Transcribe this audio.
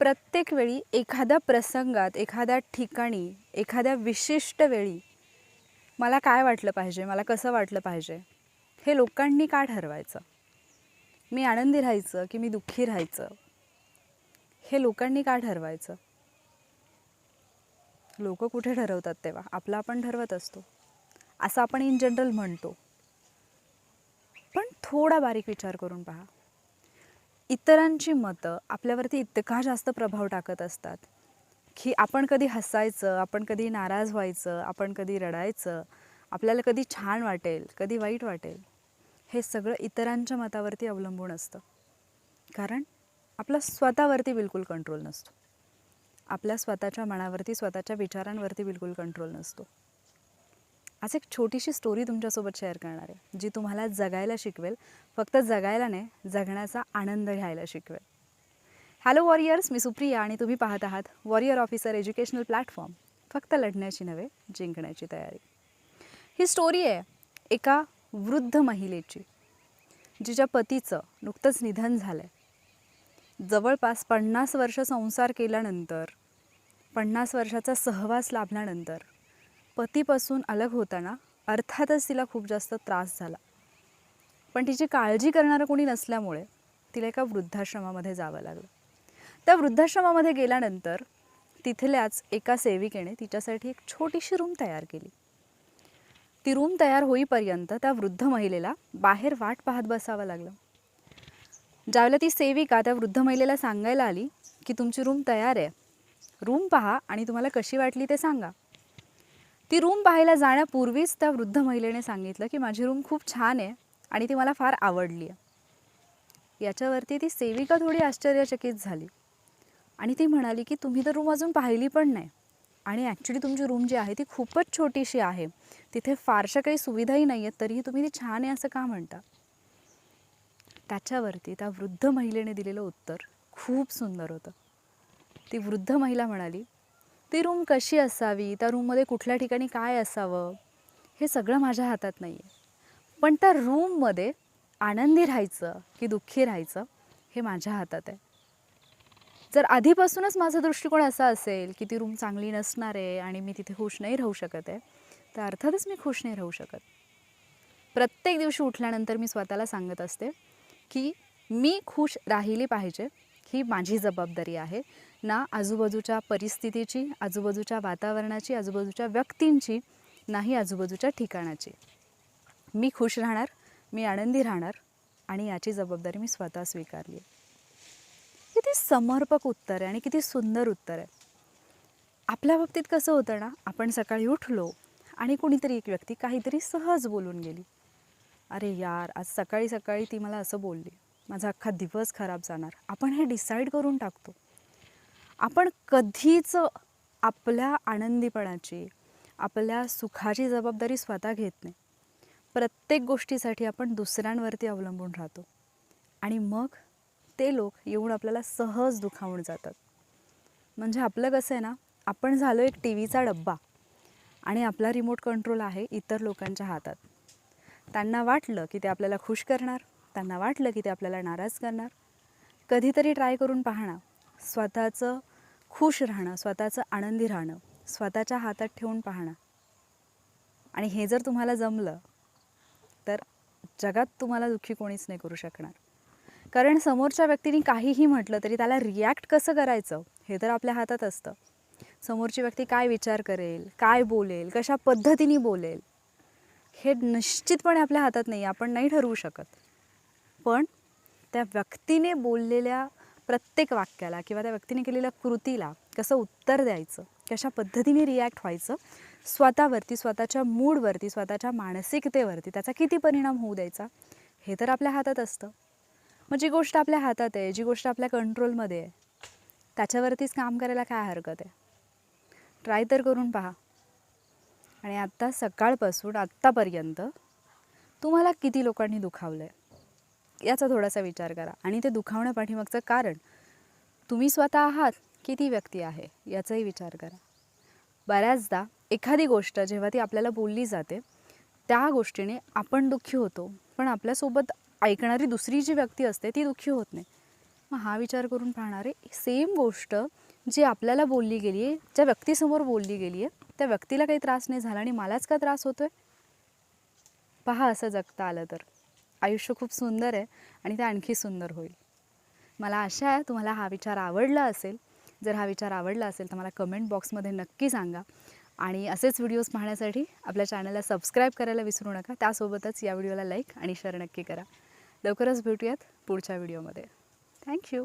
प्रत्येक वेळी एखाद्या प्रसंगात एखाद्या ठिकाणी एखाद्या विशिष्ट वेळी मला काय वाटलं पाहिजे? मला कसं वाटलं पाहिजे? हे लोकांनी का ठरवायचं? मी आनंदी राहायचं की मी दुःखी राहायचं? हे लोकांनी का ठरवायचं? लोक कुठे ठरवतात तेव्हा? आपलं आपण ठरवत असतो. असं आपण इन जनरल म्हणतो. पण थोडा बारीक विचार करून पहा. इतरांची मतं आपल्यावरती इतका जास्त प्रभाव टाकत असतात की आपण कधी हसायचं आपण कधी नाराज व्हायचं आपण कधी रडायचं आपल्याला कधी छान वाटेल कधी वाईट वाटेल हे सगळं इतरांच्या मतावरती अवलंबून असतं. कारण आपला स्वतःवरती बिलकुल कंट्रोल नसतो. आपल्या स्वतःच्या मनावरती स्वतःच्या विचारांवरती बिलकुल कंट्रोल नसतो. आज एक छोटीशी स्टोरी तुमच्यासोबत शेअर करणार आहे जी तुम्हाला जगायला शिकवेल. फक्त जगायला नाही जगण्याचा आनंद घ्यायला शिकवेल. हॅलो वॉरियर्स मी सुप्रिया आणि तुम्ही पाहत आहात वॉरियर ऑफिसर एज्युकेशनल प्लॅटफॉर्म फक्त लढण्याची नव्हे जिंकण्याची तयारी. ही स्टोरी आहे एका वृद्ध महिलेची जिच्या पतीचं नुकतंच निधन झालं आहे जवळपास पन्नास वर्ष संसार केल्यानंतर पन्नास वर्षाचा सहवास लाभल्यानंतर पतीपासून अलग होताना अर्थातच तिला खूप जास्त त्रास झाला. पण तिची काळजी करणारं कोणी नसल्यामुळे तिला एका वृद्धाश्रमामध्ये जावं लागलं. त्या वृद्धाश्रमामध्ये गेल्यानंतर तिथल्याच एका सेविकेने तिच्यासाठी एक छोटीशी रूम तयार केली. ती रूम तयार होईपर्यंत त्या वृद्ध महिलेला बाहेर वाट पाहत बसावं लागलं. ज्यावेळेला ती सेविका त्या वृद्ध महिलेला सांगायला आली की तुमची रूम तयार आहे. रूम पहा आणि तुम्हाला कशी वाटली ते सांगा. ती रूम पाहायला जाण्यापूर्वीच त्या वृद्ध महिलेने सांगितलं की माझी रूम खूप छान आहे आणि ती मला फार आवडली आहे. याच्यावरती ती सेविका थोडी आश्चर्यचकित झाली आणि ती म्हणाली की तुम्ही तर रूम अजून पाहिली पण नाही आणि ॲक्च्युली तुमची रूम जी आहे ती खूपच छोटीशी आहे. तिथे फारशा काही सुविधाही नाही आहेत तरीही तुम्ही ती छान आहे असं का म्हणता? त्याच्यावरती त्या वृद्ध महिलेने दिलेलं उत्तर खूप सुंदर होतं. ती वृद्ध महिला म्हणाली ती रूम कशी असावी? त्या रूममध्ये कुठल्या ठिकाणी काय असावं? हे सगळं माझ्या हातात नाही आहे पण त्या रूममध्ये आनंदी राहायचं की दुःखी राहायचं हे माझ्या हातात आहे. जर आधीपासूनच माझा दृष्टिकोन असा असेल की ती रूम चांगली नसणार आहे आणि मी तिथे खुश नाही राहू शकत आहे तर अर्थातच मी खुश नाही राहू शकत. प्रत्येक दिवशी उठल्यानंतर मी स्वतःला सांगत असते की मी खुश राहिली पाहिजे ही माझी जबाबदारी आहे. ना आजूबाजूच्या परिस्थितीची आजूबाजूच्या वातावरणाची आजूबाजूच्या व्यक्तींची नाही आजूबाजूच्या ठिकाणाची. मी खुश राहणार मी आनंदी राहणार आणि याची जबाबदारी मी स्वतः स्वीकारली आहे. किती समर्पक उत्तर आहे आणि किती सुंदर उत्तर आहे. आपल्या बाबतीत कसं होतं ना आपण सकाळी उठलो आणि कुणीतरी एक व्यक्ती काहीतरी सहज बोलून गेली. अरे यार आज सकाळी सकाळी ती मला असं बोलली. माझा अख्खा दिवस खराब जाणार. आपण हे डिसाईड करून टाकतो. आपण कधीच आपल्या आनंदीपणाची आपल्या सुखाची जबाबदारी स्वतः घेत नाही. प्रत्येक गोष्टीसाठी आपण दुसऱ्यांवरती अवलंबून राहतो. आणि मग ते लोक येऊन आपल्याला सहज दुखावून जातात. म्हणजे आपलं कसं आहे ना आपण झालो एक टी व्हीचा डब्बा आणि आपला रिमोट कंट्रोल आहे इतर लोकांच्या हातात. त्यांना वाटलं की ते आपल्याला खुश करणार. त्यांना वाटलं की ते आपल्याला नाराज करणार. कधीतरी ट्राय करून पाहणं स्वतःचं खुश राहणं स्वतःचं आनंदी राहणं स्वतःच्या हातात ठेवून पाहणं. आणि हे जर तुम्हाला जमलं तर जगात तुम्हाला दुःखी कोणीच नाही करू शकणार. कारण समोरच्या व्यक्तीने काहीही म्हटलं तरी त्याला रिॲक्ट कसं करायचं हे तर आपल्या हातात असतं. समोरची व्यक्ती काय विचार करेल काय बोलेल कशा पद्धतीने बोलेल हे निश्चितपणे आपल्या हातात नाही आपण नाही ठरवू शकत. पण त्या व्यक्तीने बोललेल्या प्रत्येक वाक्याला किंवा त्या व्यक्तीने केलेल्या कृतीला कसं उत्तर द्यायचं कशा पद्धतीने रिॲक्ट व्हायचं स्वतःवरती स्वतःच्या मूडवरती स्वतःच्या मानसिकतेवरती त्याचा किती परिणाम होऊ द्यायचा हे तर आपल्या हातात असतं. मग जी गोष्ट आपल्या हातात आहे जी गोष्ट आपल्या कंट्रोलमध्ये आहे त्याच्यावरतीच काम करायला काय हरकत आहे? ट्राय तर करून पहा. आणि आत्ता सकाळपासून आत्तापर्यंत तुम्हाला किती लोकांनी दुखावलं आहे याचा थोडासा विचार करा. आणि ते दुखावण्यापाठीमागचं कारण तुम्ही स्वतः आहात की ती व्यक्ती आहे याचाही विचार करा. बऱ्याचदा एखादी गोष्ट जेव्हा ती आपल्याला बोलली जाते त्या गोष्टीने आपण दुःखी होतो पण आपल्यासोबत ऐकणारी दुसरी जी व्यक्ती असते ती दुःखी होत नाही. मग हा विचार करून पाहणारे सेम गोष्ट जी आपल्याला बोलली गेली आहे ज्या व्यक्तीसमोर बोलली गेली आहे त्या व्यक्तीला काही त्रास नाही झाला आणि मलाच का त्रास होतो आहे पहा असं जगता आलं तर. आयुष्य खूप सुंदर आहे आणि ते आणखी सुंदर होईल. मला आशा आहे तुम्हाला हा विचार आवडला असेल. जर हा विचार आवडला असेल तर मला कमेंट बॉक्समध्ये नक्की सांगा. आणि असेच व्हिडिओज पाहण्यासाठी आपल्या चॅनलला सबस्क्राईब करायला विसरू नका. त्यासोबतच या व्हिडिओला लाईक आणि शेअर नक्की करा. लवकरच भेटूयात पुढच्या व्हिडिओमध्ये थँक्यू